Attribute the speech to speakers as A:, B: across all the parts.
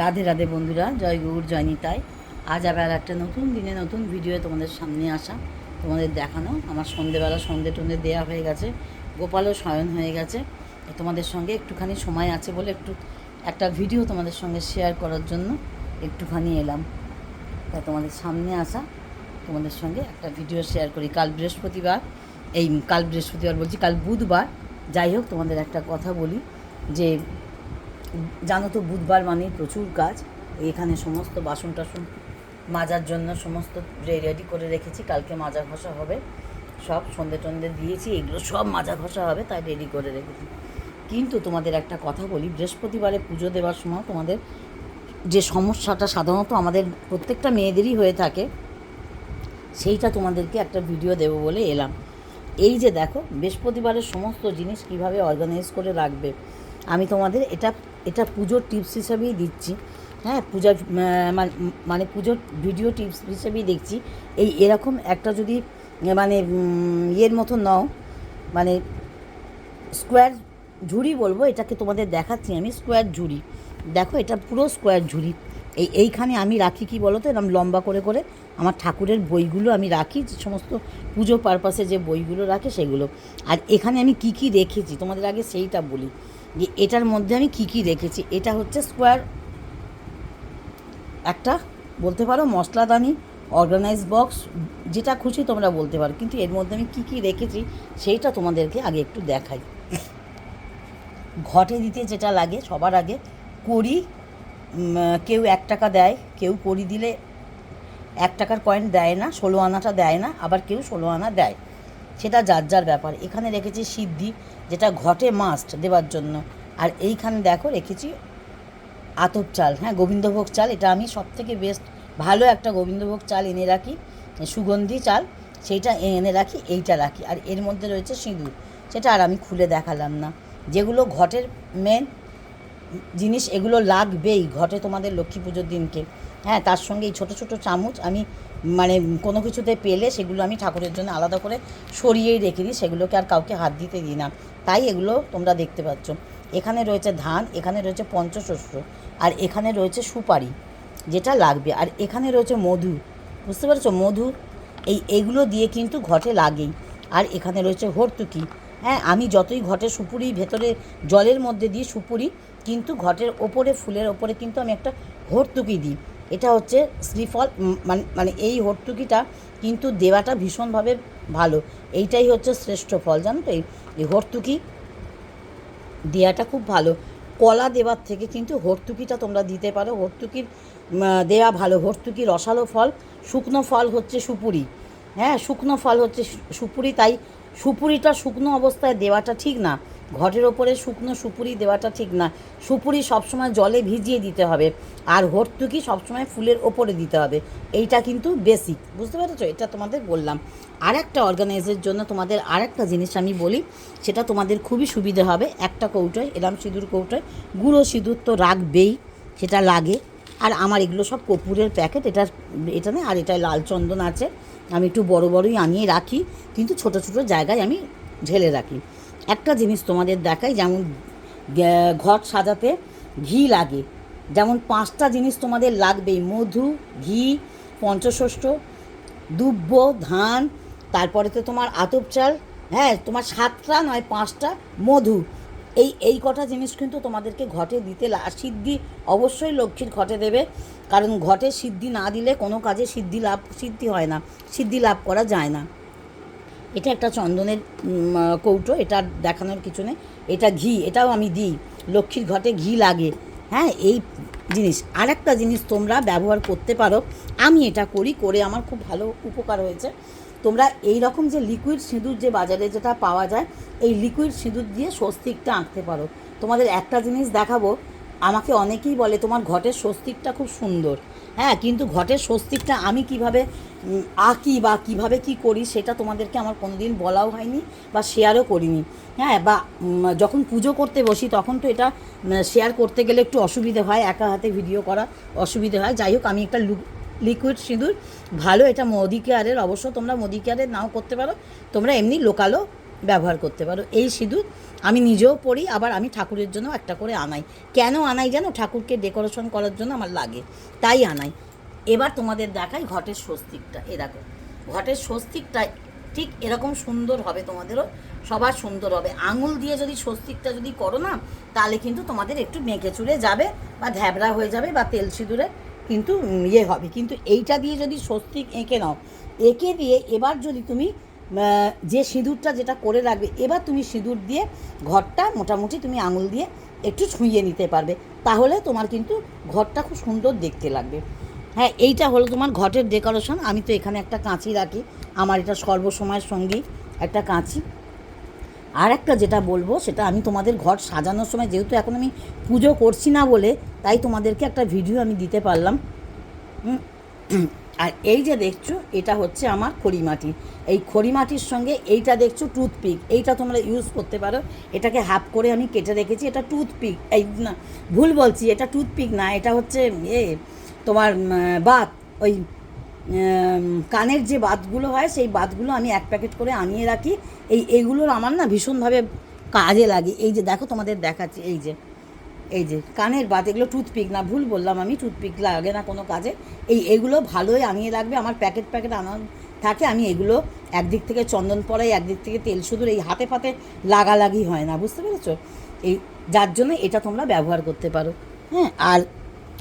A: রাধে রাধে বন্ধুরা, জয় গৌর, জয় নিতাই। আজ আবার একটা নতুন দিনে নতুন ভিডিও তোমাদের সামনে আসা, তোমাদের দেখানো। আমার সন্ধেবেলা সন্ধে টন্ধে দেওয়া হয়ে গেছে, গোপালও শয়ন হয়ে গেছে। তোমাদের সঙ্গে একটুখানি সময় আছে বলে একটু, একটা ভিডিও তোমাদের সঙ্গে শেয়ার করার জন্য একটুখানি এলাম। তা তোমাদের সামনে আসা, তোমাদের সঙ্গে একটা ভিডিও শেয়ার করি। কাল বৃহস্পতিবার, এই কাল বৃহস্পতিবার বলছি, কাল বুধবার। যাই হোক, তোমাদের একটা কথা বলি যে জানো তো বুধবার মানেই প্রচুর কাজ। এখানে সমস্ত বাসন টাসন মাজার জন্য সমস্ত রেডি করে রেখেছি। কালকে মাজা ঘষা হবে। সব সন্ধে টন্ধে দিয়েছি। এগুলো সব মাজা ঘষা হবে, তাই রেডি করে রেখেছি। কিন্তু তোমাদের একটা কথা বলি, বৃহস্পতিবারে পুজো দেওয়ার সময় তোমাদের যে সমস্যাটা সাধারণত আমাদের প্রত্যেকটা মেয়েদেরই হয়ে থাকে, সেইটা তোমাদেরকে একটা ভিডিও দেবো বলে এলাম। এই যে দেখো, বৃহস্পতিবারের সমস্ত জিনিস কীভাবে অর্গানাইজ করে রাখবে, আমি তোমাদের এটা এটা পুজোর টিপস হিসাবেই দিচ্ছি। হ্যাঁ আহ, মানে- মানে পুজোর ভিডিও টিপস হিসেবেই দেখছি। এই এরকম একটা যদি মানে ইয়ের মতো নাও মানে স্কোয়ার ঝুড়ি বলব এটাকে তোমাদের দেখাচ্ছি আমি স্কোয়ার ঝুড়ি। দেখো এটা পুরো স্কোয়ার ঝুড়ি। এই এইখানে আমি রাখি কি বলো তো এরকম লম্বা করে করে আমার ঠাকুরের বইগুলো আমি রাখি যে সমস্ত পুজো পারপাসে যে বইগুলো রাখে সেগুলো। আর এখানে আমি কি কি রেখেছি? তোমাদের আগে সেইটা বলি। যে এটার মধ্যে আমি কি কি রেখেছি এটা হচ্ছে স্কোয়ার একটা বলতে পারো মশলাদানি অর্গানাইজ বক্স যেটা খুশি তোমরা বলতে পারো। কিন্তু এর মধ্যে আমি কী কী রেখেছি সেইটা তোমাদেরকে আগে একটু দেখাই। ঘটে দিতে যেটা লাগে, সবার আগে করি কেউ এক টাকা দেয়, কেউ করি দিলে এক টাকার কয়েন দেয় না, ষোলো আনাটা দেয় না, আবার কেউ ষোলো আনা দেয়। সেটা যার যার ব্যাপার। এখানে রেখেছি সিদ্ধি, যেটা ঘটে মাস্ট দেওয়ার জন্য। আর এইখানে দেখো রেখেছি আতপ চাল। হ্যাঁ গোবিন্দভোগ চাল, এটা আমি সব থেকে বেস্ট ভালো একটা গোবিন্দভোগ চাল এনে রাখি, সুগন্ধি চাল সেইটা এনে রাখি, এইটা রাখি। আর এর মধ্যে রয়েছে সিঁদুর, সেটা আর আমি খুলে দেখালাম না। যেগুলো ঘটের মেন জিনিস, এগুলো লাগবেই, ঘটে তোমাদের লক্ষ্মী পুজোর দিনকে। হ্যাঁ তার সঙ্গে এই ছোটো ছোটো চামচ আমি মানে কোনো কিছুতে পেলে সেগুলো আমি ঠাকুরের জন্য আলাদা করে সরিয়েই রেখে দিই, সেগুলোকে আর কাউকে হাত দিতে দিই না। তাই এগুলো তোমরা দেখতে পাচ্ছ। এখানে রয়েছে ধান, এখানে রয়েছে পঞ্চশস্য, আর এখানে রয়েছে সুপারি, যেটা লাগবে। আর এখানে রয়েছে মধু, বুঝতে পারছ? মধু, এই এগুলো দিয়ে কিন্তু ঘটে লাগেই। আর এখানে রয়েছে হর্তুকি হ্যাঁ আমি যতই ঘটে সুপুরি ভেতরে, জলের মধ্যে দিই সুপুরি, কিন্তু ঘটের ওপরে, ফুলের ওপরে কিন্তু আমি একটা হর্তুকি দিই। এটা হচ্ছে শ্রীফল মানে মানে এই হর্তুকিটা কিন্তু দেওয়াটা ভীষণভাবে ভালো। এইটাই হচ্ছে শ্রেষ্ঠ ফল, জানো তো? এই হর্তুকি দেওয়াটা খুব ভালো। কলা দেওয়ার থেকে কিন্তু হর্তুকিটা তোমরা দিতে পারো। হর্তুকির দেওয়া ভালো। হর্তুকি রসালো ফল, শুকনো ফল হচ্ছে সুপুরি। হ্যাঁ শুকনো ফল হচ্ছে সুপুরি, তাই সুপুরিটা শুকনো অবস্থায় দেওয়াটা ঠিক না। ঘটের ওপরে শুকনো সুপুরি দেওয়াটা ঠিক না। সুপুরি সবসময় জলে ভিজিয়ে দিতে হবে আর হর্তুকি সবসময় ফুলের ওপরে দিতে হবে। এইটা কিন্তু বেসিক বুঝতে পেরেছ? এটা তোমাদের বললাম। আর একটা অর্গানাইজের জন্য তোমাদের আর একটা জিনিস আমি বলি, সেটা তোমাদের খুবই সুবিধে হবে। একটা কৌটোয়, এলাম সিঁদুর কৌটোয়, গুঁড়ো সিঁদুর তো রাখবেই, সেটা লাগে। আর আমার এগুলো সব কপুরের প্যাকেট, এটা এটা না, আর এটায় লাল চন্দন আছে। আমি একটু বড় বড়ই আনিয়ে রাখি, কিন্তু ছোট ছোট জায়গায় আমি ঢেলে রাখি। একটা জিনিস তোমাদের দেখাই, যেমন ঘট সাজাতে ঘি লাগে। যেমন পাঁচটা জিনিস তোমাদের লাগবেই, মধু, ঘি, পঞ্চষষ্ঠ, দুব্ব, ধান, তারপরে তো তোমার আতপ চাল হ্যাঁ তোমার সাতটা নয়, পাঁচটা, মধু। এই এই কটা জিনিস কিন্তু তোমাদেরকে ঘটে দিতে লা- সিদ্ধি অবশ্যই লক্ষ্মীর ঘটে দেবে। কারণ ঘটে সিদ্ধি না দিলে কোনো কাজে সিদ্ধি লাভ, সিদ্ধি হয় না, সিদ্ধি লাভ করা যায় না। এটা একটা চন্দনের কৌটো, এটা দেখানোর কিছু নেই। এটা ঘি, এটাও আমি দিই। লক্ষ্মীর ঘটে ঘি লাগে। হ্যাঁ এই জিনিস। আর একটা জিনিস তোমরা ব্যবহার করতে পারো। আমি এটা করি, করে আমার খুব ভালো উপকার হয়েছে। তোমরা এই রকম যে লিকুইড সিঁদুর যে বাজারে যেটা পাওয়া যায়, এই লিকুইড সিঁদুর দিয়ে স্বস্তিকটা আঁকতে পারো। তোমাদের একটা জিনিস দেখাবো। আমাকে অনেকেই বলে তোমার ঘটের স্বস্তিকটা খুব সুন্দর। হ্যাঁ কিন্তু ঘটের স্বস্তিকটা আমি কীভাবে আঁকি বা কীভাবে কি করি সেটা তোমাদেরকে আমার কোনোদিন বলাও হয়নি বা শেয়ারও করিনি। হ্যাঁ বা যখন পুজো করতে বসি তখন তো এটা শেয়ার করতে গেলে একটু অসুবিধে হয়, একা হাতে ভিডিও করা অসুবিধে হয়। যাই হোক, আমি একটা লিকুইড সিঁদুর, ভালো এটা মোদি কেয়ারের অবশ্য তোমরা মোদি কেয়ারের নাও করতে পারো। তোমরা এমনি লোকালও ব্যবহার করতে পারো। এই সিঁদুর আমি নিজেও পরি, আবার আমি ঠাকুরের জন্য একটা করে আনাই। কেন আনাই জানো? ঠাকুরকে ডেকোরেশন করার জন্য আমার লাগে। তাই আনাই। এবার তোমাদের দেখাই ঘটের স্বস্তিকটা। এ দেখো, ঘটের স্বস্তিকটা ঠিক এরকম সুন্দর হবে তোমাদেরও, সবার সুন্দর হবে। আঙুল দিয়ে যদি স্বস্তিকটা যদি করো না, তাহলে কিন্তু তোমাদের একটু মেঁকে চুড়ে যাবে বা ধ্যাবড়া হয়ে যাবে বা তেল সিঁদুরে কিন্তু ইয়ে হবে। কিন্তু এইটা দিয়ে যদি স্বস্তিক এঁকে নাও, এঁকে দিয়ে এবার যদি তুমি যে সিঁদুরটা যেটা করে রাখবে, এবার তুমি সিঁদুর দিয়ে ঘরটা মোটামুটি তুমি আঙুল দিয়ে একটু ছুঁয়ে নিতে পারবে। তাহলে তোমার কিন্তু ঘরটা খুব সুন্দর দেখতে লাগবে। হ্যাঁ এইটা হলো তোমার ঘটের ডেকোরেশন। আমি তো এখানে একটা কাঁচি রাখি। আমার এটা সর্বসময়ের সঙ্গী একটা কাঁচি। আর একটা যেটা বলব, সেটা আমি তোমাদের ঘর সাজানোর সময়, যেহেতু এখন আমি পুজো করছি না বলে, তাই তোমাদেরকে একটা ভিডিও আমি দিতে পারলাম। আর এই যে দেখছ, এটা হচ্ছে আমার খড়িমাটি। এই খড়িমাটির সঙ্গে এইটা দেখছ, টুথপিক। এইটা তোমরা ইউজ করতে পারো। এটাকে হাফ করে আমি কেটে রেখেছি। এটা টুথপিক। এই না, ভুল বলছি, এটা টুথপিক না, এটা হচ্ছে, এ, তোমার বাত। ওই কানের যে বাতগুলো হয়, সেই বাতগুলো আমি এক প্যাকেট করে আনিয়ে রাখি। এই, এইগুলোর আমার না ভীষণভাবে কাজে লাগে। এই যে দেখো তোমাদের দেখাচ্ছি, এই যে। এই যে কানের বাত এগুলো টুথপিক না ভুল বললাম আমি টুথপিক লাগে না কোনো কাজে। এই এগুলো ভালোই আনিয়ে রাখবে আমার প্যাকেট প্যাকেট আনা থাকে, আমি এগুলো একদিক থেকে চন্দন পরাই, একদিক থেকে তেল শুধু এই হাতে ফাতে লাগালাগি হয় না, বুঝতে পেরেছ? এই যার জন্য এটা তোমরা ব্যবহার করতে পারো হ্যাঁ? আর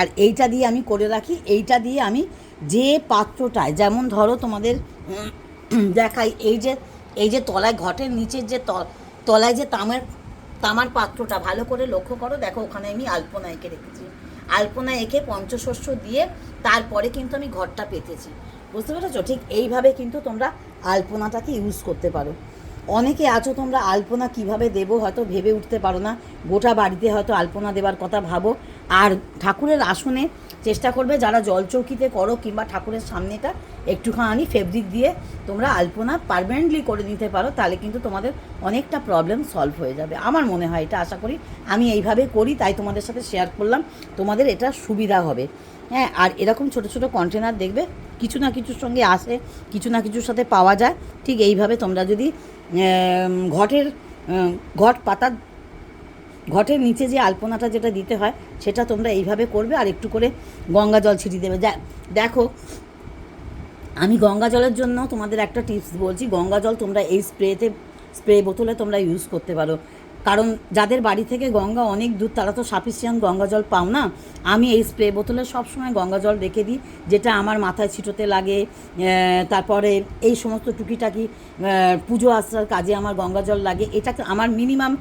A: আর এইটা দিয়ে আমি করে রাখি, এইটা দিয়ে আমি যে পাত্রটায়, যেমন ধরো তোমাদের দেখাই, এই যে এই যে তলায় ঘটের নিচের যে তলায় যে তামার তামার পাত্রটা ভালো করে লক্ষ্য করো, দেখো ওখানে আমি আলপনা এঁকে রেখেছি। আলপনা এঁকে পঞ্চশস্য দিয়ে তারপরে কিন্তু আমি ঘরটা পেতেছি। বুঝতে পেরেছ? ঠিক এইভাবে কিন্তু তোমরা আলপনাটাকে ইউজ করতে পারো। অনেকে আছো, তোমরা আলপনা কীভাবে দেবো হয়তো ভেবে উঠতে পারো না। গোটা বাড়িতে হয়তো আলপনা দেবার কথা ভাবো। আর ঠাকুরের আসনে চেষ্টা করবে যারা জলচৌকিতে করো কিংবা ঠাকুরের সামনেটা একটুখানি ফেব্রিক দিয়ে তোমরা আলপনা পারমানেন্টলি করে নিতে পারো, তাহলে কিন্তু তোমাদের অনেকটা প্রবলেম সলভ হয়ে যাবে। আমার মনে হয় এটা আশা করি। আমি এইভাবে করি, তাই তোমাদের সাথে শেয়ার করলাম। তোমাদের এটা সুবিধা হবে। হ্যাঁ আর এরকম ছোট ছোট কন্টেনার দেখবে, কিছু না কিছুর সঙ্গে আসে, কিছু না কিছুর সাথে পাওয়া যায়। ঠিক এইভাবে তোমরা যদি ঘটের ঘট পাতার ঘটের নিচে যে আলপনাটা যেটা দিতে হয়, সেটা তোমরা এইভাবে করবে আর একটু করে গঙ্গা জল ছিটিয়ে দেবে। দেখো, আমি গঙ্গা জলের জন্য তোমাদের একটা টিপস বলছি, গঙ্গা জল তোমরা এই স্প্রেতে, স্প্রে বোতলে তোমরা ইউজ করতে পারো। কারণ যাদের বাড়ি থেকে গঙ্গা অনেক দূর, তারা তো সাফিসিয়েন্ট গঙ্গা জল পাও না। আমি এই স্প্রে বোতলে সবসময় গঙ্গা জল রেখে দিই, যেটা আমার মাথায় ছিটোতে লাগে তারপরে এই সমস্ত টুকিটাকি পুজো আসার কাজে আমার গঙ্গা জল লাগে। এটা আমার মিনিমাম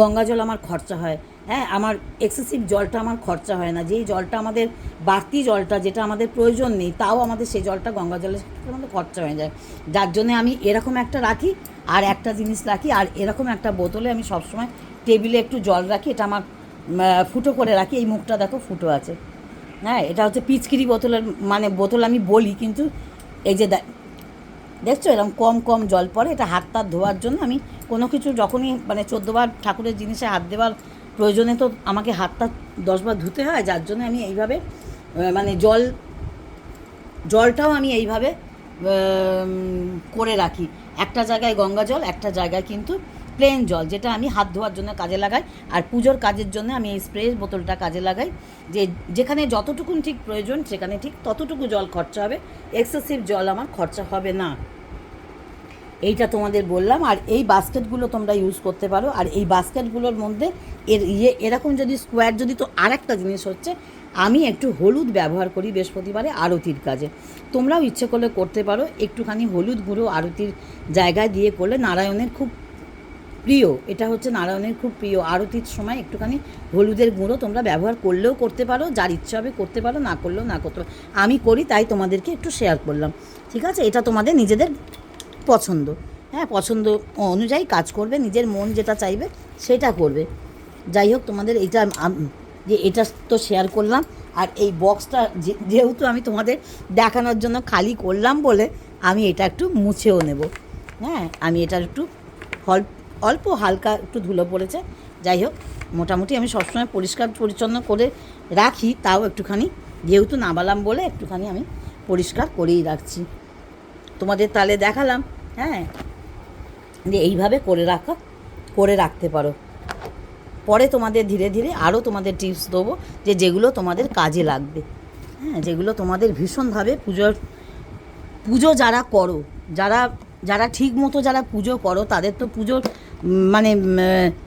A: গঙ্গা জল আমার খরচা হয়। হ্যাঁ আমার এক্সেসিভ জলটা আমার খরচা হয় না। যেই জলটা আমাদের বাড়তি জলটা যেটা আমাদের প্রয়োজন নেই, তাও আমাদের সেই জলটা গঙ্গা জলের আমাদের খরচা হয়ে যায়। যার জন্যে আমি এরকম একটা রাখি, আর একটা জিনিস রাখি, আর এরকম একটা বোতলে আমি সবসময় টেবিলে একটু জল রাখি, এটা আমার ফুটো করে রাখি। এই মুখটা দেখো, ফুটো আছে। হ্যাঁ এটা হচ্ছে পিচকিরি বোতলের মানে বোতল আমি বলি, কিন্তু এই যে দেখছ? এরকম কম কম জল পড়ে, এটা হাত তাত ধোয়ার জন্য আমি কোনো কিছু যখনই মানে চোদ্দোবার ঠাকুরের জিনিসে হাত দেওয়ার প্রয়োজনে তো আমাকে হাত তাত দশবার ধুতে হয়, যার জন্য আমি এইভাবে মানে জল, জলটাও আমি এইভাবে করে রাখি। একটা জায়গায় গঙ্গা জল, একটা জায়গায় কিন্তু প্লেন জল, যেটা আমি হাত ধোয়ার জন্য কাজে লাগাই আর পুজোর কাজের জন্য আমি এই স্প্রে বোতলটা কাজে লাগাই। যে যেখানে যতটুকুন ঠিক প্রয়োজন সেখানে ঠিক ততটুকু জল খরচা হবে। এক্সেসিভ জল আমার খরচা হবে না। এইটা তোমাদের বললাম। আর এই বাস্কেটগুলো তোমরা ইউজ করতে পারো। আর এই বাস্কেটগুলোর মধ্যে এর ইয়ে এরকম যদি স্কোয়ার যদি তো আরেকটা জিনিস হচ্ছে, আমি একটু হলুদ ব্যবহার করি বৃহস্পতিবারে আরতির কাজে। তোমরাও ইচ্ছে করলে করতে পারো। একটুখানি হলুদ গুঁড়ো আরতির জায়গায় দিয়ে করলে নারায়ণের খুব প্রিয়, এটা হচ্ছে নারায়ণের খুব প্রিয় আরতির সময় একটুখানি হলুদের গুঁড়ো তোমরা ব্যবহার করলেও করতে পারো, যার ইচ্ছা হবে করতে পারো, না করলেও না করতে আমি করি, তাই তোমাদেরকে একটু শেয়ার করলাম। ঠিক আছে? এটা তোমাদের নিজেদের পছন্দ। হ্যাঁ পছন্দ অনুযায়ী কাজ করবে, নিজের মন যেটা চাইবে সেটা করবে। যাই হোক, তোমাদের এটা যে এটা তো শেয়ার করলাম, আর এই বক্সটা যেহেতু আমি তোমাদের দেখানোর জন্য খালি করলাম বলে, আমি এটা একটু মুছেও নেব। হ্যাঁ আমি এটা একটু ফল অল্প, হালকা একটু ধুলো পড়েছে। যাই হোক, মোটামুটি আমি সবসময় পরিষ্কার পরিচ্ছন্ন করে রাখি, তাও একটুখানি। যেহেতু নামালাম বলে একটুখানি আমি পরিষ্কার করেই রাখছি। তোমাদের তাহলে দেখালাম হ্যাঁ? যে এইভাবে করে রাখা, করে রাখতে পারো। পরে তোমাদের ধীরে ধীরে আরও তোমাদের টিপস দেবো যে যেগুলো তোমাদের কাজে লাগবে। হ্যাঁ যেগুলো তোমাদের ভীষণভাবে পুজোর, পুজো যারা করো, যারা যারা ঠিক মতো যারা পুজো করো, তাদের তো পুজোর মানে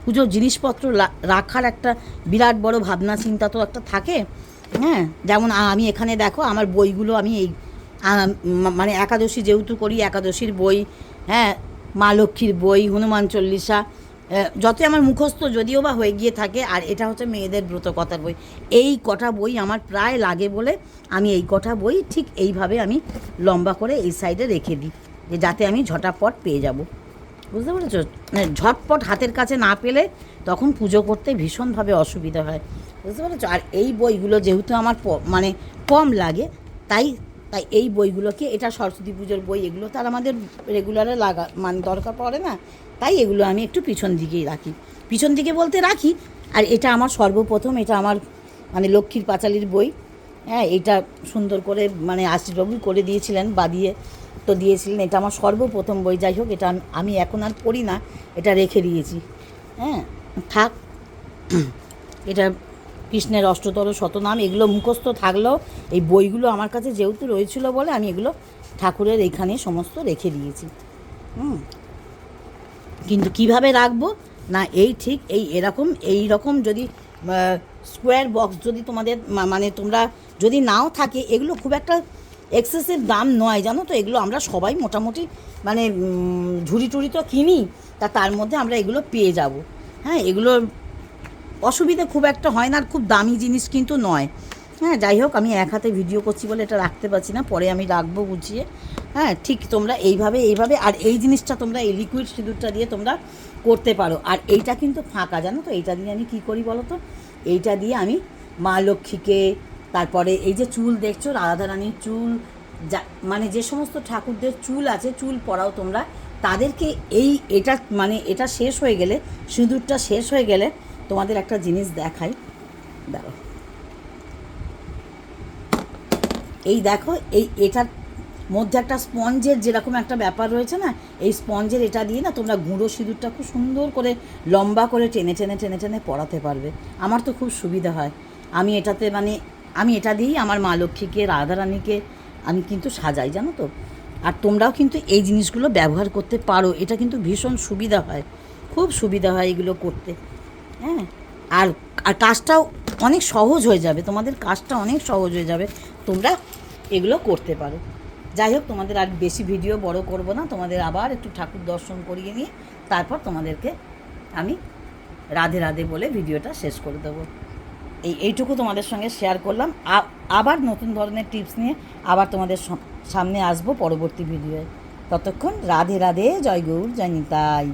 A: পুজোর জিনিসপত্র রাখার একটা বিরাট বড় ভাবনা, চিন্তা তো একটা থাকে হ্যাঁ? যেমন আমি এখানে দেখো, আমার বইগুলো আমি এই মানে একাদশী যেহেতু করি, একাদশীর বই হ্যাঁ? মা লক্ষ্মীর বই, হনুমান চল্লিশা যতই আমার মুখস্থ যদিও বা হয়ে গিয়ে থাকে, আর এটা হচ্ছে মেয়েদের ব্রত কথার বই। এই কটা বই আমার প্রায় লাগে বলে আমি এই কটা বই ঠিক এইভাবে আমি লম্বা করে এই সাইডে রেখে দিই, যে যাতে আমি ঝটাপট পেয়ে যাব। বুঝতে পেরেছ? মানে ঝটপট হাতের কাছে না পেলে তখন পুজো করতে ভীষণভাবে অসুবিধা হয়। বুঝতে পেরেছ? আর এই বইগুলো যেহেতু আমার মানে কম লাগে, তাই তাই এই বইগুলোকে, এটা সরস্বতী পুজোর বই, এগুলো তো আর আমাদের রেগুলারে লাগা মানে দরকার পড়ে না। তাই এগুলো আমি একটু পিছন দিকেই রাখি। পিছন দিকে বলতে রাখি, আর এটা আমার সর্বপ্রথম, এটা আমার মানে লক্ষ্মীর পাঁচালির বই। হ্যাঁ এটা সুন্দর করে মানে আশিসবাবু করে দিয়েছিলেন বাদিয়ে তো দিয়েছিলেন, এটা আমার সর্বপ্রথম বই। যাই হোক, এটা আমি- এখন আর পড়ি না, এটা রেখে দিয়েছি। হ্যাঁ থাক। এটা কৃষ্ণের অষ্টতর শতনাম, এগুলো মুখস্থ থাকলেও এই বইগুলো আমার কাছে যেহেতু রয়েছিল বলে আমি এগুলো ঠাকুরের এখানে সমস্ত রেখে দিয়েছি। হুম। কিন্তু কীভাবে রাখব? না, এই ঠিক এই এরকম, এই রকম যদি স্কোয়ার বক্স যদি তোমাদের মানে তোমরা যদি নাও থাকে, এগুলো খুব একটা এক্সেসিভ দাম নয়, জানো তো? এগুলো আমরা সবাই মোটামুটি মানে ঝুড়ি টুড়ি তো কিনি, তা তার মধ্যে আমরা এগুলো পেয়ে যাব। হ্যাঁ এগুলোর অসুবিধে খুব একটা হয় না, আর খুব দামি জিনিস কিন্তু নয়। হ্যাঁ যাই হোক, আমি এক হাতে ভিডিও করছি বলে এটা রাখতে পারছি না, পরে আমি রাখব বুঝিয়ে হ্যাঁ ঠিক তোমরা এইভাবে এইভাবে, আর এই জিনিসটা তোমরা, এই লিকুইড সিঁদুরটা দিয়ে তোমরা করতে পারো। আর এইটা কিন্তু ফাঁকা, জানো তো? এইটা দিয়ে আমি কি করি বলো তো? এইটা দিয়ে আমি মা লক্ষ্মীকে তারপরে এই যে চুল দেখছ রাধারানীর চুল, যা মানে যে সমস্ত ঠাকুরদের চুল আছে, চুল পরাও তোমরা, তাদেরকে এই, এটা মানে এটা শেষ হয়ে গেলে, সিঁদুরটা শেষ হয়ে গেলে তোমাদের একটা জিনিস দেখাই। দাঁড়ো এই দেখো, এই এটার মধ্যে একটা স্পঞ্জের যেরকম একটা ব্যাপার রয়েছে না, এই স্পঞ্জের এটা দিয়ে না তোমরা গুঁড়ো সিঁদুরটা খুব সুন্দর করে, লম্বা করে টেনে টেনে টেনে টেনে পড়াতে পারবে। আমার তো খুব সুবিধা হয়। আমি এটাতে মানে আমি এটা দিয়েই আমার মা লক্ষ্মীকে, রাধারানীকে আমি কিন্তু সাজাই, জানো তো। আর তোমরাও কিন্তু এই জিনিসগুলো ব্যবহার করতে পারো। এটা কিন্তু ভীষণ সুবিধা হয়। খুব সুবিধা হয় এগুলো করতে। হ্যাঁ? আর আর কাজটাও অনেক সহজ হয়ে যাবে। তোমাদের কাজটা অনেক সহজ হয়ে যাবে। তোমরা এগুলো করতে পারো। যাই হোক, তোমাদের আর বেশি ভিডিও বড় করব না। তোমাদের আবার একটু ঠাকুর দর্শন করিয়ে নিয়ে তারপর তোমাদেরকে আমি রাধে রাধে বলে ভিডিওটা শেষ করে দেবো। এই এইটুকু তোমাদের সঙ্গে শেয়ার করলাম। আবার নতুন ধরনের টিপস নিয়ে আবার তোমাদের সামনে আসব পরবর্তী ভিডিওয়ে ততক্ষণ রাধে রাধে, জয় গৌর, জয় নিতাই।